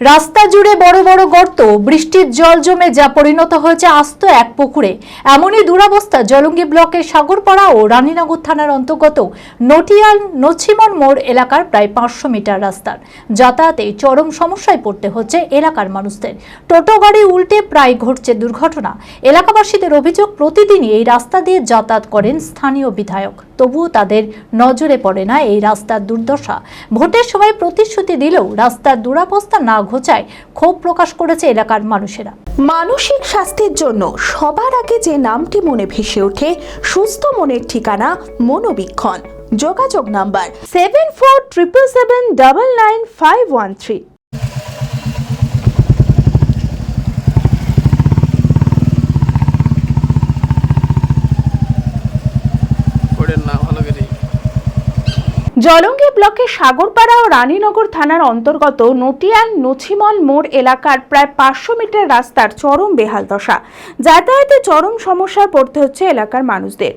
রাস্তা জুড়ে বড় বড় গর্ত, বৃষ্টির জল জমে যা পরিণত হয়েছে আস্ত এক পুকুরে। এমনই দুরাবস্থা জলঙ্গি ব্লকের সাগরপাড়া ও রানীনগর থানার অন্তর্গত নটিয়াল নছিমন মোড় এলাকার প্রায় পাঁচশো মিটার রাস্তার। যাতায়াতে চরম সমস্যায় পড়তে হচ্ছে এলাকার মানুষদের। টোটো গাড়ি উল্টে প্রায় ঘটছে দুর্ঘটনা। এলাকাবাসীদের অভিযোগ, প্রতিদিনই এই রাস্তা দিয়ে যাতায়াত করেন স্থানীয় বিধায়ক। তবুও তাদের নজরে পড়ে না এই রাস্তার দুর্দশা। ভোটের সময় প্রতিশ্রুতি দিলেও রাস্তার দুরাবস্থা না ঘোচায় ক্ষোভ প্রকাশ করেছে এলাকার মানুষেরা। মানসিক স্বাস্থ্যের জন্য সবার আগে যে নামটি মনে ভেসে ওঠে, সুস্থ মনের ঠিকানা মনোবীক্ষণ। যোগাযোগ number seven four triple seven double nine five one three করেন না ভালো করে জলঙ্গি ব্লকের সাগরপাড়া ও রানীনগর থানার অন্তর্গত নটিয়াল নছিমল মোড় এলাকার প্রায় পাঁচশো মিটার রাস্তার চরম বেহাল দশা। যাতায়াতে চরম সমস্যায় পড়তে হচ্ছে এলাকার মানুষদের।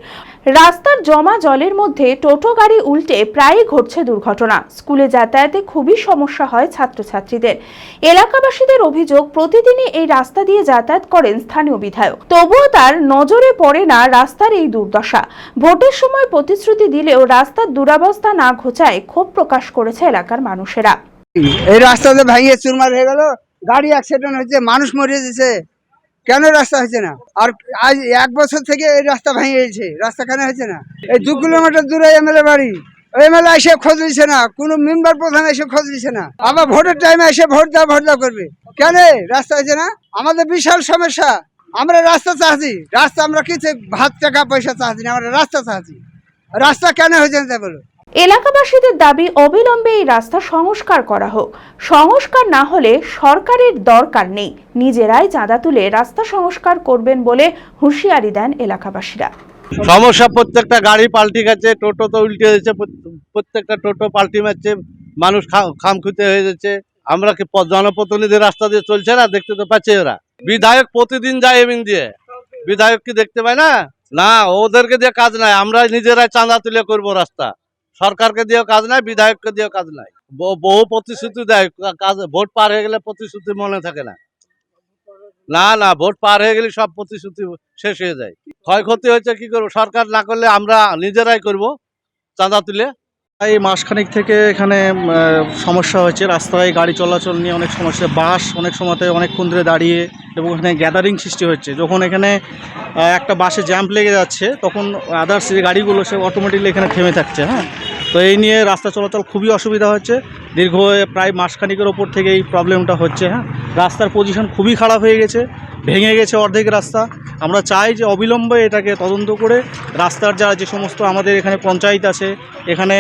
রাস্তার জমা জলের মধ্যে টোটো গাড়ি উল্টে প্রায়ই ঘটছে দুর্ঘটনা। স্কুলে যাতায়াতে খুবই সমস্যা হয় ছাত্রছাত্রীদের। এলাকাবাসীদের অভিযোগ, প্রতিদিনই এই রাস্তা দিয়ে যাতায়াত করেন স্থানীয় বিধায়ক। তবুও তার নজরে পড়ে না রাস্তার এই দুর্দশা। ভোটের সময় প্রতিশ্রুতি দিলেও রাস্তার দুরাবস্থা না ঘোচায় ক্ষোভ প্রকাশ করেছে এলাকার মানুষেরা। এই রাস্তাতে ভেঙে চুরমার হয়ে গেল। গাড়ি অ্যাক্সিডেন্ট হয়েছে, মানুষ মরে যেছে কেন রাস্তা হয়েছে না? আর আজ এক বছর থেকে এই রাস্তা ভেঙে গেছে রাস্তা কেন হয়েছে না। এই দু কিলোমিটার দূরে এমএলএ বাড়ি। এমএলএ এসে খোঁজ দিচ্ছে না, কোনো মেম্বার প্রধান এসে খোঁজ দিচ্ছে না। আবার ভোটের টাইমে এসে ভোট দাও ভোট দাও করবে। কেন রাস্তা হয়েছে না? আমাদের বিশাল সমস্যা। আমরা রাস্তা চাচ্ছি। রাস্তা আমরা কিছু ভাত টাকা পয়সা চাচ্ছি না, আমরা রাস্তা চাচ্ছি। রাস্তা কেন হয়েছে না বলো। এলাকাবাসীদের দাবি অবিলম্বে এই রাস্তা সংস্কার করা হোক। সংস্কার না হলে সরকারের দরকার নেই। নিজেরাই চাঁদা তুলে রাস্তা সংস্কার করবেন বলে হুঁশিয়ারি দেন এলাকাবাসীরা। সমস্যা, প্রত্যেকটা গাড়ি পাল্টি গেছে, টোটো তো উল্টে হয়েছে প্রত্যেক- প্রত্যেকটা টোটো পাল্টি মারছে, মানুষ খামখুতে হয়ে যাচ্ছে। আমরা কি জনপ্রতিনিধি রাস্তা দিয়ে চলছে না? দেখতে তো পাচ্ছে ওরা। বিধায়ক প্রতিদিন যায় এমিন দিয়ে। বিধায়ক কি দেখতে পায় না? না, ওদেরকে দিয়ে কাজ নাই। আমরা নিজেরাই চাঁদা তুলে করব রাস্তা। সরকারকে দিয়েও কাজ নাই, বিধায়ককে দিয়েও কাজ নাই। বহু প্রতিশ্রুতি দেয় কাজ ভোট পার হয়ে গেলে প্রতিশ্রুতি মনে থাকে না। না না, ভোট পার হয়ে গেলে সব প্রতিশ্রুতি শেষ হয়ে যায়। ক্ষয়ক্ষতি হয়েছে কি করব? সরকার না করলে আমরা নিজেরাই করব চাঁদা তুলে। এই মাসখানেক থেকে এখানে সমস্যা হয়েছে। রাস্তায় গাড়ি চলাচল নিয়ে অনেক সমস্যা। বাস অনেক সময়তে অনেকক্ষণ ধরে দাঁড়িয়ে এবং এখানে গ্যাদারিং সৃষ্টি হচ্ছে যখন এখানে একটা বাসে জ্যাম্প লেগে যাচ্ছে, তখন আদার্স যে গাড়িগুলো, সে অটোমেটিকলি এখানে থেমে থাকছে হ্যাঁ? তো এই নিয়ে রাস্তা চলাচল খুবই অসুবিধা হচ্ছে। দীর্ঘ প্রায় মাসখানিকের ওপর থেকে এই প্রবলেমটা হচ্ছে হ্যাঁ। রাস্তার পজিশন খুবই খারাপ হয়ে গেছে, ভেঙে গেছে অর্ধেক রাস্তা। আমরা চাই যে অবিলম্বে এটাকে তদন্ত করে রাস্তার যা যে সমস্ত আমাদের এখানে পঞ্চায়েত আছে, এখানে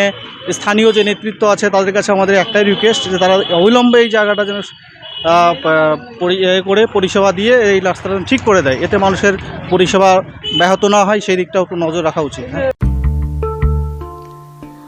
স্থানীয় যে নেতৃত্ব আছে, তাদের কাছে আমাদের একটাই রিকোয়েস্ট যে তারা অবিলম্বে এই জায়গাটা যেন করে পরিষেবা দিয়ে এই রাস্তাটা ঠিক করে দেয়। এতে মানুষের পরিষেবা ব্যাহত না হয়, সেই দিকটাও একটু নজর রাখা উচিত হ্যাঁ।